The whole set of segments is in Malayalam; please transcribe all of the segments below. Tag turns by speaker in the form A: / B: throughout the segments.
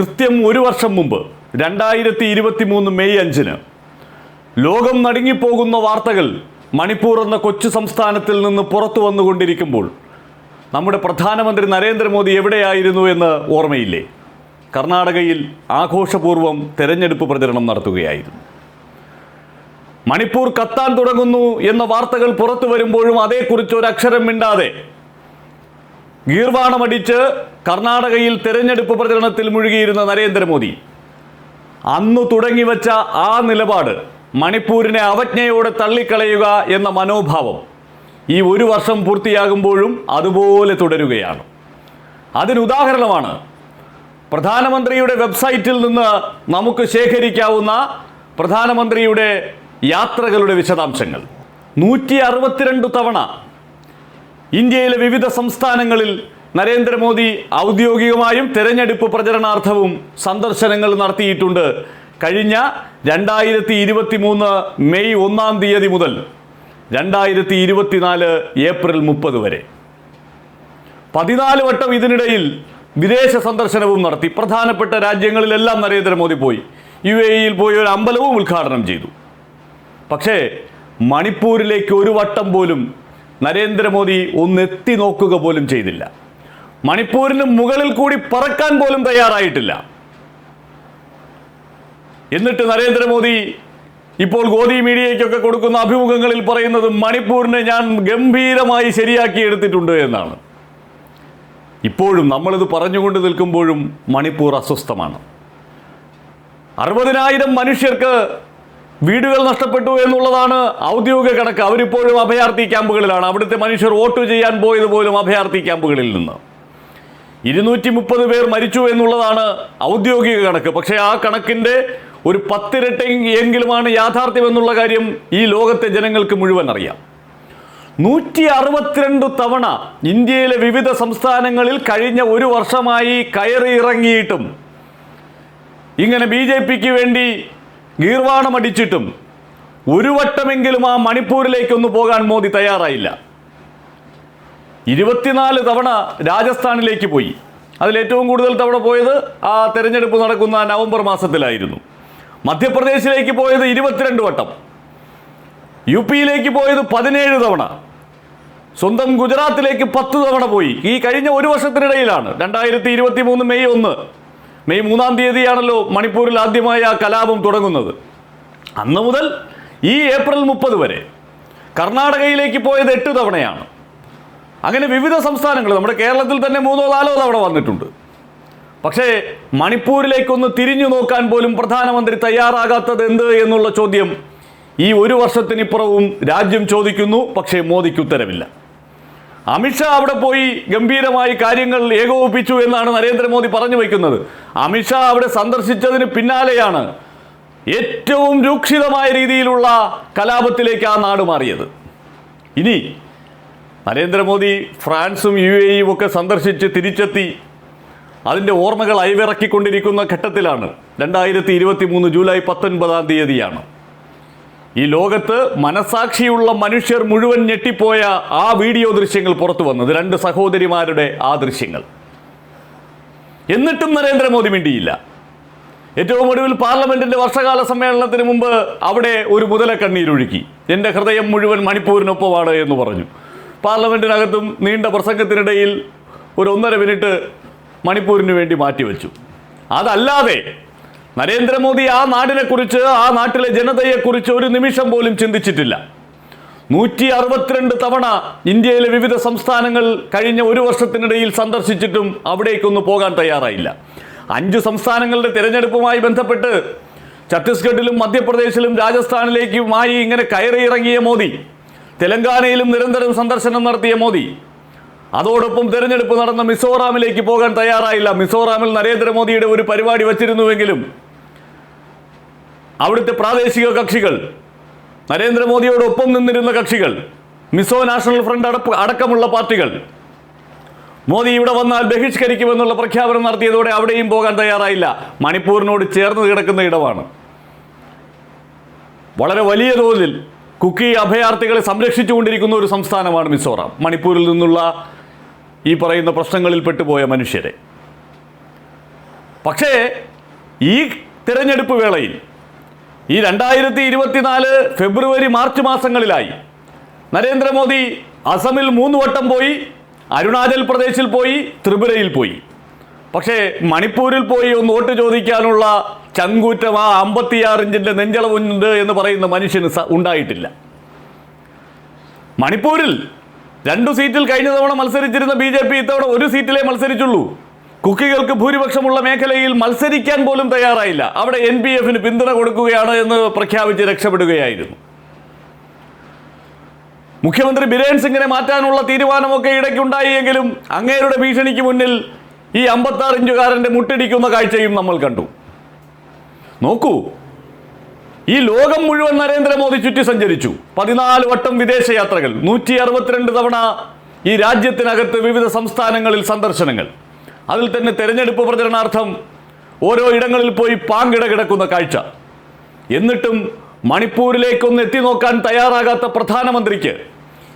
A: കൃത്യം ഒരു വർഷം മുമ്പ് രണ്ടായിരത്തി ഇരുപത്തി മൂന്ന് മെയ് അഞ്ചിന് ലോകം നടുങ്ങിപ്പോകുന്ന വാർത്തകൾ മണിപ്പൂർ എന്ന കൊച്ചു സംസ്ഥാനത്തിൽ നിന്ന് പുറത്തു വന്നുകൊണ്ടിരിക്കുമ്പോൾ നമ്മുടെ പ്രധാനമന്ത്രി നരേന്ദ്രമോദി എവിടെയായിരുന്നു എന്ന് ഓർമ്മയില്ലേ? കർണാടകയിൽ ആഘോഷപൂർവം തെരഞ്ഞെടുപ്പ് പ്രചരണം നടത്തുകയായിരുന്നു. മണിപ്പൂർ കത്താൻ തുടങ്ങുന്നു എന്ന വാർത്തകൾ പുറത്തു വരുമ്പോഴും അതേക്കുറിച്ച് ഒരു അക്ഷരം മിണ്ടാതെ ഗീർവാണമടിച്ച് കർണാടകയിൽ തെരഞ്ഞെടുപ്പ് പ്രചരണത്തിൽ മുഴുകിയിരുന്ന നരേന്ദ്രമോദി. അന്നു തുടങ്ങിവെച്ച ആ നിലപാട് മണിപ്പൂരിനെ അവജ്ഞയോടെ തള്ളിക്കളയുക എന്ന മനോഭാവം ഈ ഒരു വർഷം പൂർത്തിയാകുമ്പോഴും അതുപോലെ തുടരുകയാണ്. അതിനുദാഹരണമാണ് പ്രധാനമന്ത്രിയുടെ വെബ്സൈറ്റിൽ നിന്ന് നമുക്ക് ശേഖരിക്കാവുന്ന പ്രധാനമന്ത്രിയുടെ യാത്രകളുടെ വിശദാംശങ്ങൾ. നൂറ്റി അറുപത്തിരണ്ട് തവണ ഇന്ത്യയിലെ വിവിധ സംസ്ഥാനങ്ങളിൽ നരേന്ദ്രമോദി ഔദ്യോഗികമായും തെരഞ്ഞെടുപ്പ് പ്രചരണാർത്ഥവും സന്ദർശനങ്ങൾ നടത്തിയിട്ടുണ്ട്. കഴിഞ്ഞ രണ്ടായിരത്തി ഇരുപത്തി മൂന്ന് മെയ് ഒന്നാം തീയതി മുതൽ രണ്ടായിരത്തി ഇരുപത്തിനാല് ഏപ്രിൽ മുപ്പത് വരെ. പതിനാല് വട്ടം ഇതിനിടയിൽ വിദേശ സന്ദർശനവും നടത്തി. പ്രധാനപ്പെട്ട രാജ്യങ്ങളിലെല്ലാം നരേന്ദ്രമോദി പോയി. യു എ ഇയിൽ പോയി ഒരു അമ്പലവും ഉദ്ഘാടനം ചെയ്തു. പക്ഷേ മണിപ്പൂരിലേക്ക് ഒരു വട്ടം പോലും നരേന്ദ്രമോദി ഒന്നെത്തി നോക്കുക പോലും ചെയ്തില്ല. മണിപ്പൂരിന് മുകളിൽ കൂടി പറക്കാൻ പോലും തയ്യാറായിട്ടില്ല. എന്നിട്ട് നരേന്ദ്രമോദി ഇപ്പോൾ ഗോദി മീഡിയയ്ക്കൊക്കെ കൊടുക്കുന്ന അഭിമുഖങ്ങളിൽ പറയുന്നത് മണിപ്പൂരിനെ ഞാൻ ഗംഭീരമായി ശരിയാക്കി എടുത്തിട്ടുണ്ട് എന്നാണ്. ഇപ്പോഴും നമ്മളിത് പറഞ്ഞുകൊണ്ട് നിൽക്കുമ്പോഴും മണിപ്പൂർ അസ്വസ്ഥമാണ്. അറുപതിനായിരം മനുഷ്യർക്ക് വീടുകൾ നഷ്ടപ്പെട്ടു എന്നുള്ളതാണ് ഔദ്യോഗിക കണക്ക്. അവരിപ്പോഴും അഭയാർത്ഥി ക്യാമ്പുകളിലാണ്. അവിടുത്തെ മനുഷ്യർ വോട്ട് ചെയ്യാൻ പോയത് പോലും അഭയാർത്ഥി ക്യാമ്പുകളിൽ നിന്ന്. ഇരുന്നൂറ്റി മുപ്പത് പേർ മരിച്ചു എന്നുള്ളതാണ് ഔദ്യോഗിക കണക്ക്. പക്ഷേ ആ കണക്കിന്റെ ഒരു പത്തിരട്ടി എങ്കിലുമാണ് യാഥാർത്ഥ്യം എന്നുള്ള കാര്യം ഈ ലോകത്തെ ജനങ്ങൾക്ക് മുഴുവൻ അറിയാം. നൂറ്റി അറുപത്തിരണ്ട് തവണ ഇന്ത്യയിലെ വിവിധ സംസ്ഥാനങ്ങളിൽ കഴിഞ്ഞ ഒരു വർഷമായി കയറി ഇറങ്ങിയിട്ടും ഇങ്ങനെ ബി ജെ പിക്ക് വേണ്ടി ഗീർവാണമടിച്ചിട്ടും ഒരു വട്ടമെങ്കിലും ആ മണിപ്പൂരിലേക്കൊന്ന് പോകാൻ മോദി തയ്യാറായില്ല. ഇരുപത്തിനാല് തവണ രാജസ്ഥാനിലേക്ക് പോയി. അതിലേറ്റവും കൂടുതൽ തവണ പോയത് ആ തെരഞ്ഞെടുപ്പ് നടക്കുന്ന നവംബർ മാസത്തിലായിരുന്നു. മധ്യപ്രദേശിലേക്ക് പോയത് ഇരുപത്തിരണ്ട് വട്ടം. യു പിയിലേക്ക് പോയത് പതിനേഴ് തവണ. സ്വന്തം ഗുജറാത്തിലേക്ക് പത്ത് തവണ പോയി. ഈ കഴിഞ്ഞ ഒരു വർഷത്തിനിടയിലാണ്. രണ്ടായിരത്തി ഇരുപത്തി മൂന്ന് മെയ് ഒന്ന്. മെയ് മൂന്നാം തീയതിയാണല്ലോ മണിപ്പൂരിൽ ആദ്യമായി ആ കലാപം തുടങ്ങുന്നത്. അന്ന് മുതൽ ഈ ഏപ്രിൽ മുപ്പത് വരെ. കർണാടകയിലേക്ക് പോയത് എട്ട് തവണയാണ്. അങ്ങനെ വിവിധ സംസ്ഥാനങ്ങൾ നമ്മുടെ കേരളത്തിൽ തന്നെ മൂന്നോ നാലോ തവണ വന്നിട്ടുണ്ട്. പക്ഷേ മണിപ്പൂരിലേക്കൊന്ന് തിരിഞ്ഞു നോക്കാൻ പോലും പ്രധാനമന്ത്രി തയ്യാറാകാത്തത് എന്ത് എന്നുള്ള ചോദ്യം ഈ ഒരു വർഷത്തിനിപ്പുറവും രാജ്യം ചോദിക്കുന്നു പക്ഷേ മോദിക്ക് ഉത്തരവില്ല അമിത്ഷാ അവിടെ പോയി ഗംഭീരമായി കാര്യങ്ങൾ ഏകോപിപ്പിച്ചു എന്നാണ് നരേന്ദ്രമോദി പറഞ്ഞു വയ്ക്കുന്നത്. അമിത്ഷാ അവിടെ സന്ദർശിച്ചതിന് പിന്നാലെയാണ് ഏറ്റവും രൂക്ഷിതമായ രീതിയിലുള്ള കലാപത്തിലേക്ക് ആ നാട് മാറിയത്. ഇനി നരേന്ദ്രമോദി ഫ്രാൻസും യു എയും ഒക്കെ സന്ദർശിച്ച് തിരിച്ചെത്തി. അതിന്റെ ഓർമ്മകൾ അയവിറക്കിക്കൊണ്ടിരിക്കുന്ന ഘട്ടത്തിലാണ്. രണ്ടായിരത്തി ഇരുപത്തി മൂന്ന് ജൂലൈ പത്തൊൻപതാം തീയതിയാണ്. ഈ ലോകത്ത് മനസാക്ഷിയുള്ള മനുഷ്യർ മുഴുവൻ ഞെട്ടിപ്പോയ ആ വീഡിയോ ദൃശ്യങ്ങൾ പുറത്തു വന്നത് രണ്ട് സഹോദരിമാരുടെ ആ ദൃശ്യങ്ങൾ. എന്നിട്ടും നരേന്ദ്രമോദി മിണ്ടിയില്ല. ഏറ്റവും ഒടുവിൽ പാർലമെന്റിന്റെ വർഷകാല സമ്മേളനത്തിന് മുമ്പ് അവിടെ ഒരു മുതലക്കണ്ണീരൊഴുക്കി. എന്റെ ഹൃദയം മുഴുവൻ മണിപ്പൂരിനൊപ്പമാണ് എന്ന് പറഞ്ഞു. പാർലമെന്റിനകത്തും നീണ്ട പ്രസംഗത്തിനിടയിൽ ഒരു ഒന്നര മിനിറ്റ് മണിപ്പൂരിന് വേണ്ടി മാറ്റിവെച്ചു. അതല്ലാതെ നരേന്ദ്രമോദി ആ നാടിനെക്കുറിച്ച് ആ നാട്ടിലെ ജനതയെക്കുറിച്ച് ഒരു നിമിഷം പോലും ചിന്തിച്ചിട്ടില്ല. നൂറ്റി അറുപത്തിരണ്ട് തവണ ഇന്ത്യയിലെ വിവിധ സംസ്ഥാനങ്ങൾ കഴിഞ്ഞ ഒരു വർഷത്തിനിടയിൽ സന്ദർശിച്ചിട്ടും അവിടേക്കൊന്ന് പോകാൻ തയ്യാറായില്ല. അഞ്ച് സംസ്ഥാനങ്ങളുടെ തിരഞ്ഞെടുപ്പുമായി ബന്ധപ്പെട്ട് ഛത്തീസ്ഗഡിലും മധ്യപ്രദേശിലും രാജസ്ഥാനിലേക്കുമായി ഇങ്ങനെ കയറിയിറങ്ങിയ മോദി തെലങ്കാനയിലും നിരന്തരം സന്ദർശനം നടത്തിയ മോദി അതോടൊപ്പം തെരഞ്ഞെടുപ്പ് നടന്ന മിസോറാമിലേക്ക് പോകാൻ തയ്യാറായില്ല. മിസോറാമിൽ നരേന്ദ്രമോദിയുടെ ഒരു പരിപാടി വച്ചിരുന്നുവെങ്കിലും അവിടുത്തെ പ്രാദേശിക കക്ഷികൾ നരേന്ദ്രമോദിയോടൊപ്പം നിന്നിരുന്ന കക്ഷികൾ മിസോ നാഷണൽ ഫ്രണ്ട് അടപ്പ് അടക്കമുള്ള പാർട്ടികൾ മോദി ഇവിടെ വന്നാൽ ബഹിഷ്കരിക്കുമെന്നുള്ള പ്രഖ്യാപനം നടത്തിയതോടെ അവിടെയും പോകാൻ തയ്യാറായില്ല. മണിപ്പൂരിനോട് ചേർന്ന് കിടക്കുന്ന ഇടമാണ്. വളരെ വലിയ തോതിൽ കുക്കി അഭയാർത്ഥികളെ സംരക്ഷിച്ചുകൊണ്ടിരിക്കുന്ന ഒരു സംസ്ഥാനമാണ് മിസോറാം. മണിപ്പൂരിൽ നിന്നുള്ള ഈ പറയുന്ന പ്രശ്നങ്ങളിൽ പെട്ടുപോയ മനുഷ്യരെ. പക്ഷേ ഈ തിരഞ്ഞെടുപ്പ് വേളയിൽ ഈ രണ്ടായിരത്തി ഇരുപത്തിനാല് ഫെബ്രുവരി മാർച്ച് മാസങ്ങളിലായി നരേന്ദ്രമോദി അസമിൽ മൂന്ന് വട്ടം പോയി അരുണാചൽ പ്രദേശിൽ പോയി ത്രിപുരയിൽ പോയി. പക്ഷേ മണിപ്പൂരിൽ പോയി ഒന്ന് വോട്ട് ചോദിക്കാനുള്ള ചങ്കൂറ്റം ആ അമ്പത്തിയാറ് ഇഞ്ചിന്റെ നെഞ്ചളവുണ്ട് എന്ന് പറയുന്ന മനുഷ്യന് ഉണ്ടായിട്ടില്ല. മണിപ്പൂരിൽ രണ്ടു സീറ്റിൽ കഴിഞ്ഞ തവണ മത്സരിച്ചിരുന്ന ബി ജെ പി ഇത്തവണ ഒരു സീറ്റിലേ മത്സരിച്ചുള്ളൂ. കുക്കികൾക്ക് ഭൂരിപക്ഷമുള്ള മേഖലയിൽ മത്സരിക്കാൻ പോലും തയ്യാറായില്ല. അവിടെ എൻ പി എഫിന് പിന്തുണ കൊടുക്കുകയാണ് എന്ന് പ്രഖ്യാപിച്ച് രക്ഷപ്പെടുകയായിരുന്നു. മുഖ്യമന്ത്രി ബിരേൻ സിംഗിനെ മാറ്റാനുള്ള തീരുമാനമൊക്കെ ഇടയ്ക്കുണ്ടായി അങ്ങേരുടെ ഭീഷണിക്ക് മുന്നിൽ ഈ അമ്പത്താറ് ഇഞ്ചുകാരന്റെ മുട്ടിടിക്കുന്ന കാഴ്ചയും നമ്മൾ കണ്ടു. നോക്കൂ. ഈ ലോകം മുഴുവൻ നരേന്ദ്രമോദി ചുറ്റി സഞ്ചരിച്ചു. പതിനാല് വട്ടം വിദേശയാത്രകൾ നൂറ്റി അറുപത്തിരണ്ട് തവണ ഈ രാജ്യത്തിനകത്ത് വിവിധ സംസ്ഥാനങ്ങളിൽ സന്ദർശനങ്ങൾ. അതിൽ തന്നെ തെരഞ്ഞെടുപ്പ് പ്രചരണാർത്ഥം ഓരോ ഇടങ്ങളിൽ പോയി പാങ്കിട കിടക്കുന്ന കാഴ്ച. എന്നിട്ടും മണിപ്പൂരിലേക്കൊന്ന് എത്തി നോക്കാൻ തയ്യാറാകാത്ത പ്രധാനമന്ത്രിക്ക്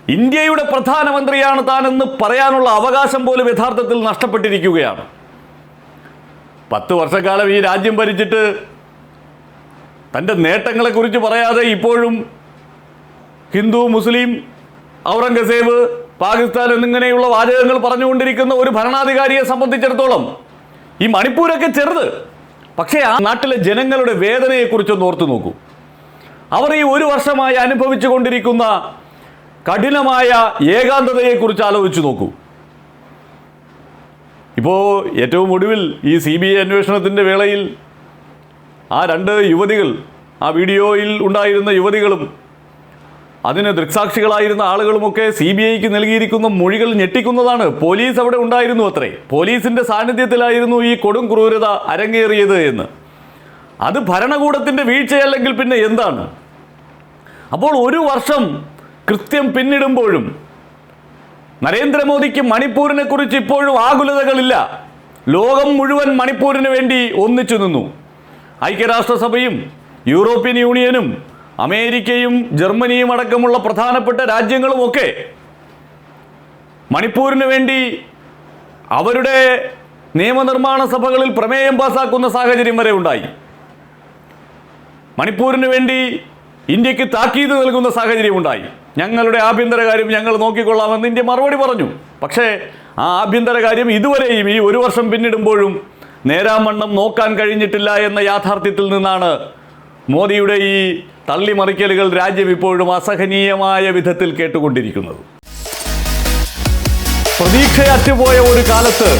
A: ഇന്ത്യയുടെ പ്രധാനമന്ത്രിയാണ് താനെന്ന് പറയാനുള്ള അവകാശം പോലും യഥാർത്ഥത്തിൽ നഷ്ടപ്പെട്ടിരിക്കുകയാണ്. പത്ത് വർഷക്കാലം ഈ രാജ്യം ഭരിച്ചിട്ട് തന്റെ നേട്ടങ്ങളെക്കുറിച്ച് പറയാതെ ഇപ്പോഴും ഹിന്ദു മുസ്ലിം ഔറംഗസേബ് പാകിസ്ഥാൻ എന്നിങ്ങനെയുള്ള വാചകങ്ങൾ പറഞ്ഞുകൊണ്ടിരിക്കുന്ന ഒരു ഭരണാധികാരിയെ സംബന്ധിച്ചിടത്തോളം ഈ മണിപ്പൂരൊക്കെ ചെറുത്. പക്ഷേ ആ നാട്ടിലെ ജനങ്ങളുടെ വേദനയെക്കുറിച്ചൊന്ന് ഓർത്തു നോക്കൂ. അവർ ഈ ഒരു വർഷമായി അനുഭവിച്ചു കൊണ്ടിരിക്കുന്ന കഠിനമായ ഏകാന്തതയെക്കുറിച്ച് ആലോചിച്ചു നോക്കൂ. ഇപ്പോൾ ഏറ്റവും ഒടുവിൽ ഈ സി ബി ഐ അന്വേഷണത്തിന്റെ വേളയിൽ ആ രണ്ട് യുവതികൾ ആ വീഡിയോയിൽ ഉണ്ടായിരുന്ന യുവതികളും അതിന് ദൃക്സാക്ഷികളായിരുന്ന ആളുകളുമൊക്കെ സി ബി ഐക്ക് നൽകിയിരിക്കുന്ന മൊഴികൾ ഞെട്ടിക്കുന്നതാണ്. പോലീസ് അവിടെ ഉണ്ടായിരുന്നു അത്രേ. പോലീസിന്റെ സാന്നിധ്യത്തിലായിരുന്നു ഈ കൊടും ക്രൂരത അരങ്ങേറിയത് എന്ന്. അത് ഭരണകൂടത്തിന്റെ വീഴ്ചയല്ലെങ്കിൽ പിന്നെ എന്താണ്? അപ്പോൾ ഒരു വർഷം കൃത്യം പിന്നിടുമ്പോഴും നരേന്ദ്രമോദിക്ക് മണിപ്പൂരിനെ കുറിച്ച് ഇപ്പോഴും ആകുലതകളില്ല. ലോകം മുഴുവൻ മണിപ്പൂരിന് വേണ്ടി ഒന്നിച്ചു നിന്നു. ഐക്യരാഷ്ട്രസഭയും യൂറോപ്യൻ യൂണിയനും അമേരിക്കയും ജർമ്മനിയും അടക്കമുള്ള പ്രധാനപ്പെട്ട രാജ്യങ്ങളുമൊക്കെ മണിപ്പൂരിന് വേണ്ടി അവരുടെ നിയമനിർമ്മാണ സഭകളിൽ പ്രമേയം പാസാക്കുന്ന സാഹചര്യം വരെ ഉണ്ടായി. മണിപ്പൂരിന് വേണ്ടി ഇന്ത്യയ്ക്ക് താക്കീത് നൽകുന്ന സാഹചര്യം ഉണ്ടായി. ഞങ്ങളുടെ ആഭ്യന്തര കാര്യം ഞങ്ങൾ നോക്കിക്കൊള്ളാമെന്ന് ഇന്ത്യ മറുപടി പറഞ്ഞു. പക്ഷേ ആ ആഭ്യന്തര കാര്യം ഇതുവരെയും ഈ ഒരു വർഷം പിന്നിടുമ്പോഴും നേരാമണ്ണം നോക്കാൻ കഴിഞ്ഞിട്ടില്ല എന്ന യാഥാർത്ഥ്യത്തിൽ നിന്നാണ് മോദിയുടെ ഈ തള്ളിമറിക്കലുകൾ രാജ്യം ഇപ്പോഴും അസഹനീയമായ വിധത്തിൽ കേട്ടുകൊണ്ടിരിക്കുന്നത്. പ്രതീക്ഷയറ്റുപോയ ഒരു കാലത്ത്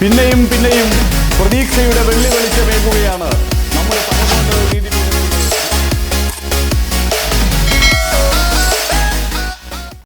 A: പിന്നെയും പിന്നെയും പ്രതീക്ഷയുടെ വെള്ളിവെളി